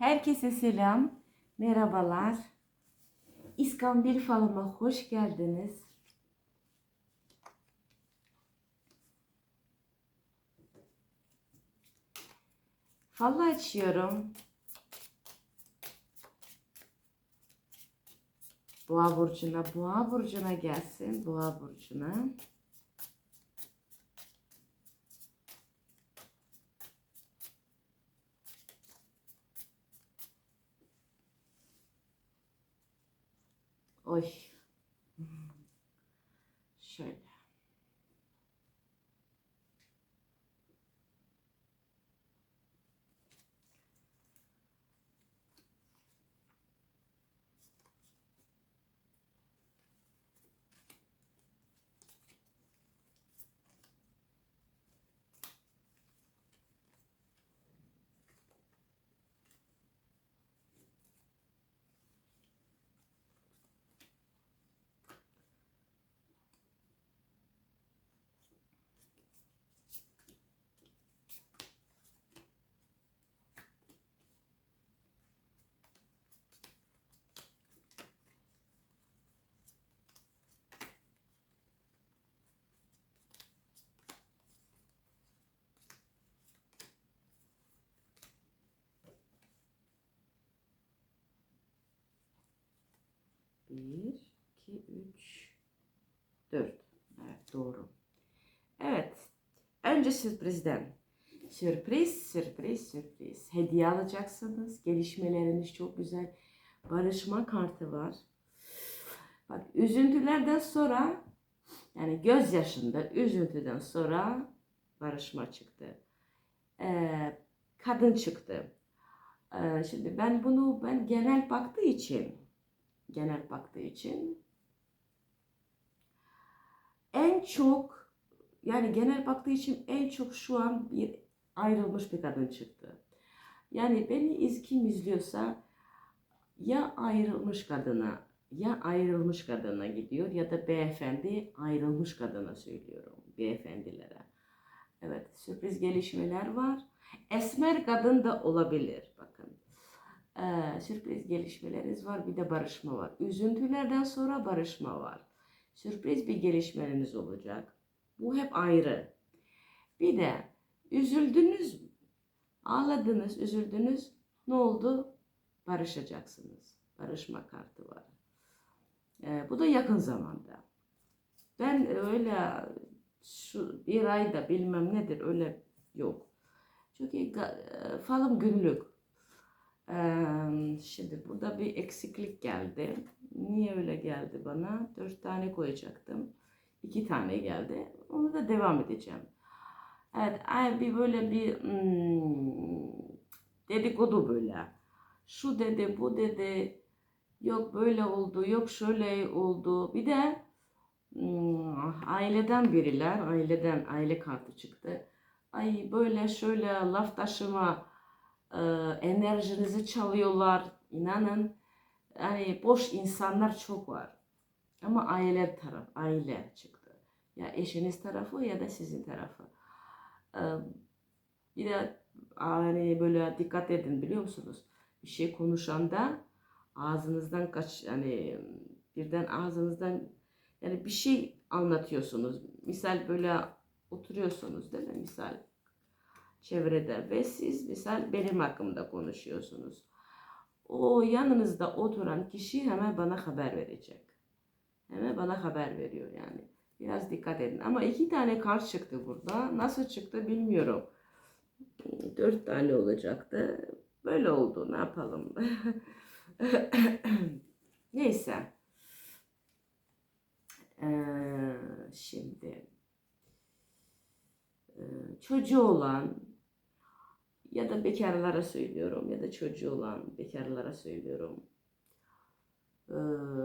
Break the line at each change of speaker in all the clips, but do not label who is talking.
Herkese selam, merhabalar. İskambil falıma hoş geldiniz. Falı açıyorum. Boğa burcuna, boğa burcuna gelsin, boğa burcuna. Ой. 1, 2, 3, 4. Evet doğru. Evet. Önce sürprizden. Sürpriz, sürpriz, sürpriz. Hediye alacaksınız. Gelişmeleriniz çok güzel. Barışma kartı var. Bak üzüntülerden sonra yani gözyaşında üzüntüden sonra barışma çıktı. Ee, kadın çıktı. Ee, şimdi ben bunu ben genel baktığı için genel baktığı için en çok yani genel baktığı için en çok şu an bir ayrılmış bir kadın çıktı. Yani beni iz kim izliyorsa ya ayrılmış kadına ya ayrılmış kadına gidiyor ya da beyefendi ayrılmış kadına söylüyorum beyefendilere. Evet sürpriz gelişmeler var. Esmer kadın da olabilir bakın. Ee, sürpriz gelişmeleriniz var bir de barışma var. Üzüntülerden sonra barışma var. Sürpriz bir gelişmeleriniz olacak. Bu hep ayrı. Bir de üzüldünüz, ağladınız, üzüldünüz. Ne oldu? Barışacaksınız. Barışma kartı var. Ee, bu da yakın zamanda. Ben öyle şu bir ayda bilmem nedir öyle yok. Çünkü e, falım günlük. Ee, şimdi burada bir eksiklik geldi. Niye öyle geldi bana? Dört tane koyacaktım. İki tane geldi. Onu da devam edeceğim. Evet, bir böyle bir hmm, dedikodu böyle. Şu dedi, bu dedi. Yok böyle oldu, yok şöyle oldu. Bir de hmm, aileden biriler, aileden aile kartı çıktı. Ay böyle şöyle laf taşıma e, enerjinizi çalıyorlar. İnanın yani boş insanlar çok var. Ama aile taraf, aile çıktı. Ya eşiniz tarafı ya da sizin tarafı. E, bir de hani böyle dikkat edin biliyor musunuz? Bir şey konuşanda ağzınızdan kaç yani birden ağzınızdan yani bir şey anlatıyorsunuz. Misal böyle oturuyorsunuz değil mi? Misal çevrede ve siz misal benim hakkımda konuşuyorsunuz. O yanınızda oturan kişi hemen bana haber verecek. Hemen bana haber veriyor yani. Biraz dikkat edin. Ama iki tane kart çıktı burada. Nasıl çıktı bilmiyorum. Dört tane olacaktı. Böyle oldu. Ne yapalım? Neyse. Ee, şimdi e, çocuğu olan ya da bekarlara söylüyorum ya da çocuğu olan bekarlara söylüyorum. Ee,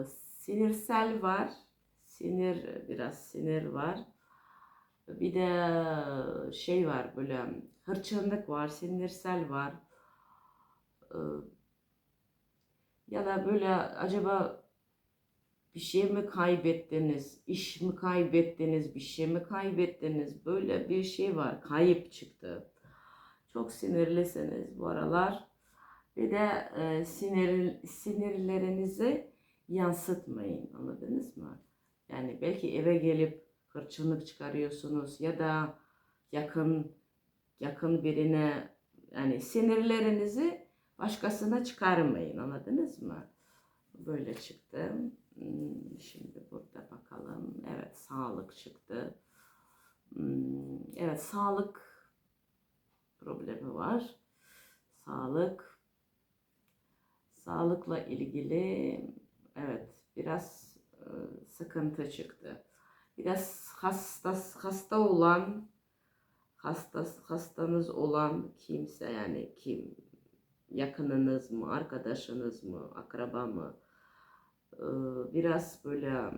sinirsel var. Sinir biraz sinir var. Bir de şey var böyle hırçınlık var, sinirsel var. Ee, ya da böyle acaba bir şey mi kaybettiniz, iş mi kaybettiniz, bir şey mi kaybettiniz? Böyle bir şey var, kayıp çıktı. Çok sinirlisiniz bu aralar. Bir de e, sinir, sinirlerinizi yansıtmayın. Anladınız mı? Yani belki eve gelip hırçınlık çıkarıyorsunuz ya da yakın yakın birine yani sinirlerinizi başkasına çıkarmayın. Anladınız mı? Böyle çıktı. Hmm, Şimdi burada bakalım. Evet sağlık çıktı. Hmm, Evet sağlık problemi var. Sağlık. Sağlıkla ilgili evet biraz e, sıkıntı çıktı. Biraz hasta hasta olan hasta hastanız olan kimse yani kim yakınınız mı, arkadaşınız mı, akraba mı e, biraz böyle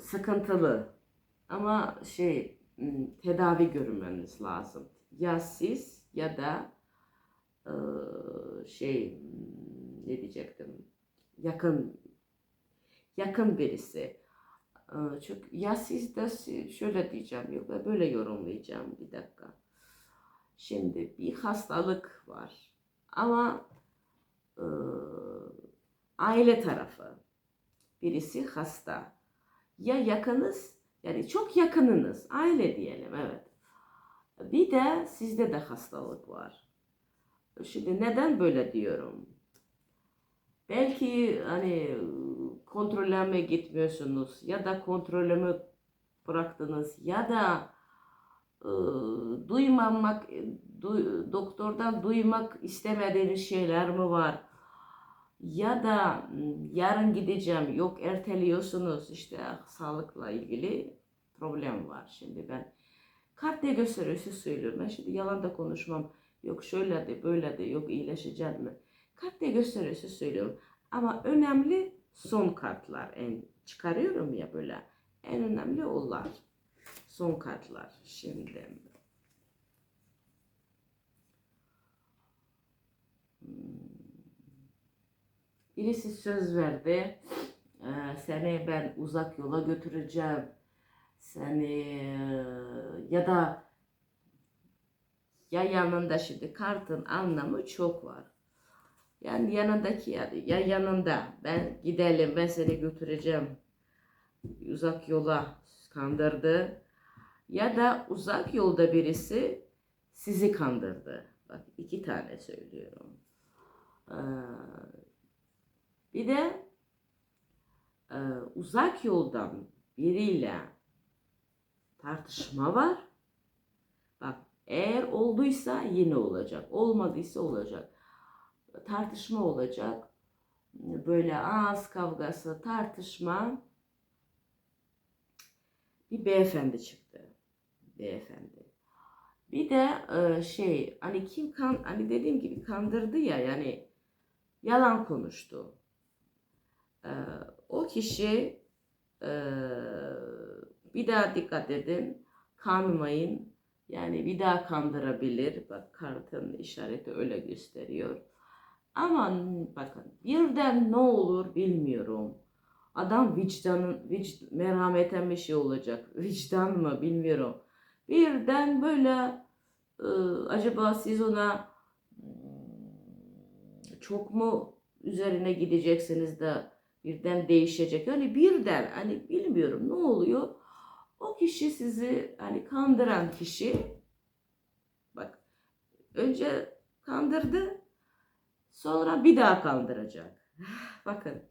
sıkıntılı ama şey tedavi görmeniz lazım. Ya siz ya da şey mm, ne diyecektim yakın yakın birisi. E, Çünkü ya siz de şöyle diyeceğim yok da böyle yorumlayacağım bir dakika. Şimdi bir hastalık var ama aile tarafı birisi hasta ya yakınız yani çok yakınınız aile diyelim evet. Bir de sizde de hastalık var. Şimdi neden böyle diyorum? Belki hani kontrole mi gitmiyorsunuz ya da kontrole mi bıraktınız ya da e, duymamak du- doktordan duymak istemediğiniz şeyler mi var? Ya da m, yarın gideceğim yok erteliyorsunuz işte sağlıkla ilgili problem var. Şimdi ben kart ne gösteriyorsa söylüyorum. Ben şimdi yalan da konuşmam. Yok şöyle de böyle de yok iyileşeceğim mi? Kart ne gösteriyorsa söylüyorum. Ama önemli son kartlar. En çıkarıyorum ya böyle. En önemli onlar. Son kartlar. Şimdi. Birisi söz verdi. Ee, seni ben uzak yola götüreceğim. Seni e, ya da ya yanında şimdi kartın anlamı çok var. Yani yanındaki ya, ya yanında ben gidelim ben seni götüreceğim uzak yola kandırdı ya da uzak yolda birisi sizi kandırdı. Bak iki tane söylüyorum. Ee, bir de e, uzak yoldan biriyle tartışma var. Bak eğer olduysa yine olacak. Olmadıysa olacak. Tartışma olacak. Böyle ağız kavgası, tartışma. Bir beyefendi çıktı. Beyefendi. Bir de e, şey hani kim kan hani dediğim gibi kandırdı ya yani yalan konuştu. E, o kişi e, bir daha dikkat edin kanmayın. Yani bir daha kandırabilir. Bak kartın işareti öyle gösteriyor. Ama bakın birden ne olur bilmiyorum. Adam vicdanın vic, merhameten bir şey olacak. Vicdan mı bilmiyorum. Birden böyle e, acaba siz ona çok mu üzerine gideceksiniz de birden değişecek. Hani birden hani bilmiyorum ne oluyor. O kişi sizi hani kandıran kişi bak önce kandırdı sonra bir daha kandıracak. Bakın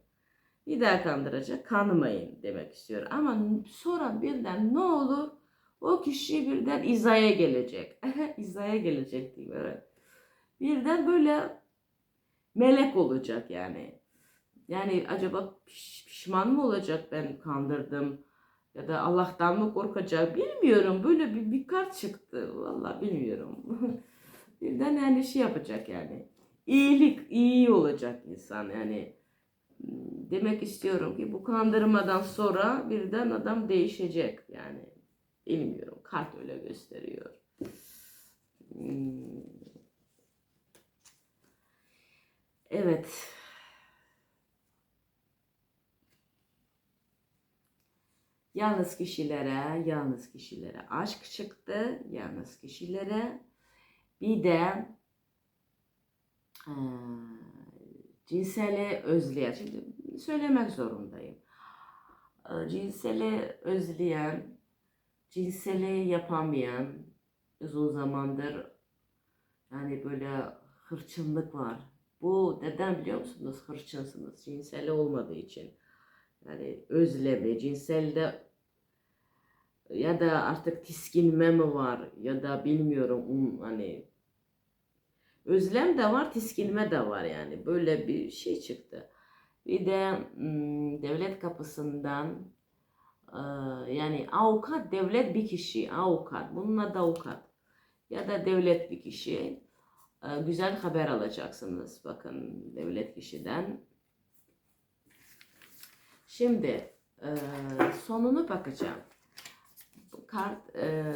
bir daha kandıracak kanmayın demek istiyor. Ama sonra birden ne olur o kişi birden izaya gelecek. izaya gelecek evet. Birden böyle melek olacak yani. Yani acaba piş- pişman mı olacak ben kandırdım ya da Allah'tan mı korkacak bilmiyorum. Böyle bir, bir kart çıktı. Vallahi bilmiyorum. Birden yani şey yapacak yani. İyilik, iyi olacak insan yani. Demek istiyorum ki bu kandırmadan sonra birden adam değişecek yani. Bilmiyorum. Kart öyle gösteriyor. Hmm. Evet. Yalnız kişilere, yalnız kişilere aşk çıktı. Yalnız kişilere. Bir de Ee, cinseli özleyen, şimdi söylemek zorundayım. Ee, cinseli özleyen, cinseli yapamayan, uzun zamandır yani böyle hırçınlık var. Bu neden biliyor musunuz? Hırçınsınız. Cinseli olmadığı için. Yani özlemi, cinselde ya da artık tiskinme mi var ya da bilmiyorum um, hani özlem de var tiskinme de var yani. Böyle bir şey çıktı. Bir de mm, devlet kapısından e, yani avukat devlet bir kişi avukat. Bunun adı avukat. Ya da devlet bir kişi. E, güzel haber alacaksınız. Bakın devlet kişiden. Şimdi e, sonunu bakacağım kart e,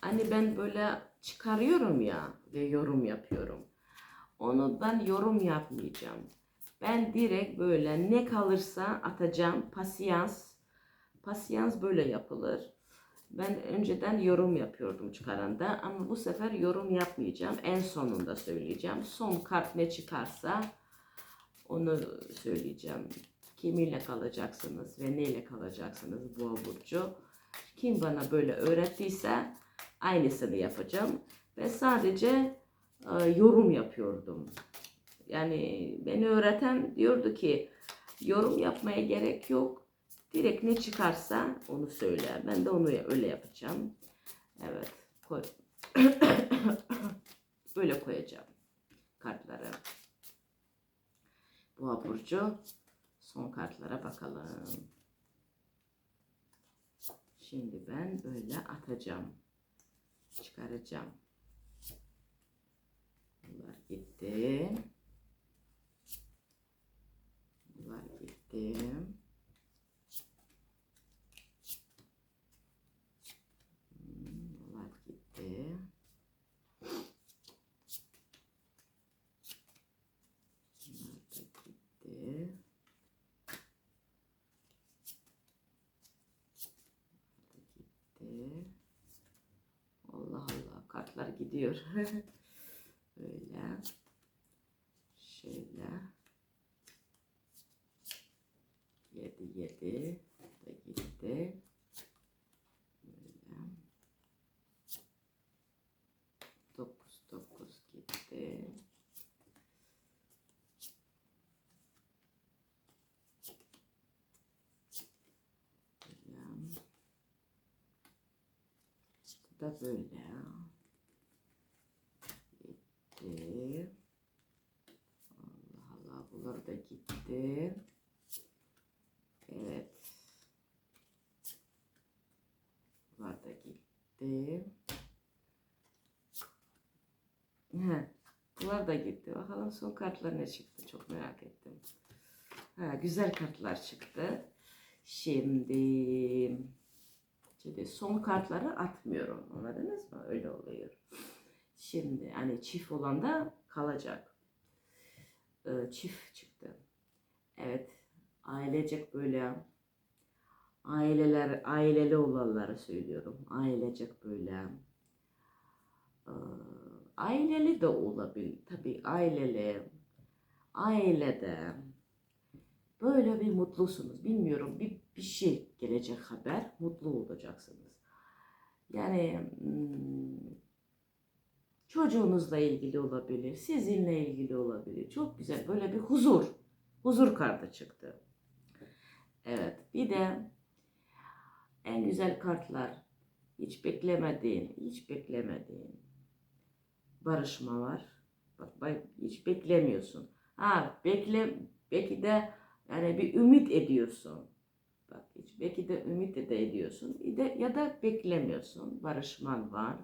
hani ben böyle çıkarıyorum ya ve yorum yapıyorum. Onu ben yorum yapmayacağım. Ben direkt böyle ne kalırsa atacağım. Pasiyans. Pasiyans böyle yapılır. Ben önceden yorum yapıyordum çıkaranda ama bu sefer yorum yapmayacağım. En sonunda söyleyeceğim. Son kart ne çıkarsa onu söyleyeceğim. Kimiyle kalacaksınız ve neyle kalacaksınız bu burcu. Kim bana böyle öğrettiyse aynısını yapacağım. Ve sadece e, yorum yapıyordum. Yani beni öğreten diyordu ki yorum yapmaya gerek yok. Direkt ne çıkarsa onu söyle. Ben de onu öyle yapacağım. Evet. Koy. böyle koyacağım kartları. Boğa burcu son kartlara bakalım. Şimdi ben böyle atacağım. Çıkaracağım. Bunlar gitti. Bunlar gitti. Hmm, Bunlar gitti. Bunlar da gitti. gitti. Allah Allah kartlar gidiyor. Böyle. Şöyle. Yedi yedi da gitti. Böyle. Dokuz dokuz gitti. Böyle. Bu da böyle. Gitti. Allah Allah bunlar gitti. Evet. Bunlar da gitti. Heh, Bunlar da gitti. Bakalım son kartlar ne çıktı. Çok merak ettim. Ha, güzel kartlar çıktı. Şimdi Şimdi son kartları atmıyorum. Anladınız mı? Öyle oluyor. Şimdi hani çift olan da kalacak. Ee, çift çıktı. Evet. Ailecek böyle aileler aileli olanları söylüyorum. Ailecek böyle ee, aileli de olabilir. Tabii aileli ailede böyle bir mutlusunuz. Bilmiyorum bir, bir şey gelecek haber. Mutlu olacaksınız. Yani hmm, çocuğunuzla ilgili olabilir. Sizinle ilgili olabilir. Çok güzel. Böyle bir huzur. Huzur kartı çıktı. Evet. Bir de en güzel kartlar. Hiç beklemediğin, hiç beklemediğin barışma var. Bak, hiç beklemiyorsun. Ha bekle belki de yani bir ümit ediyorsun. Bak hiç belki de ümit de ediyorsun ya da beklemiyorsun. Barışman var.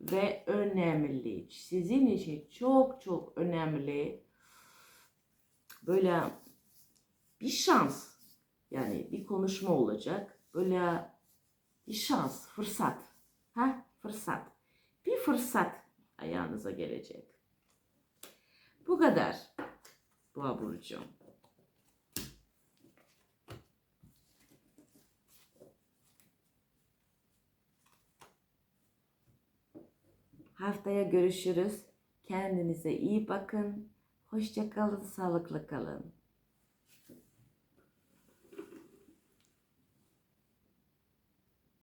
Ve önemli. Sizin için çok çok önemli. Böyle bir şans. Yani bir konuşma olacak. Böyle bir şans, fırsat. Ha? Fırsat. Bir fırsat ayağınıza gelecek. Bu kadar. Boğa burcu. Haftaya görüşürüz. Kendinize iyi bakın. Hoşça kalın, sağlıklı kalın.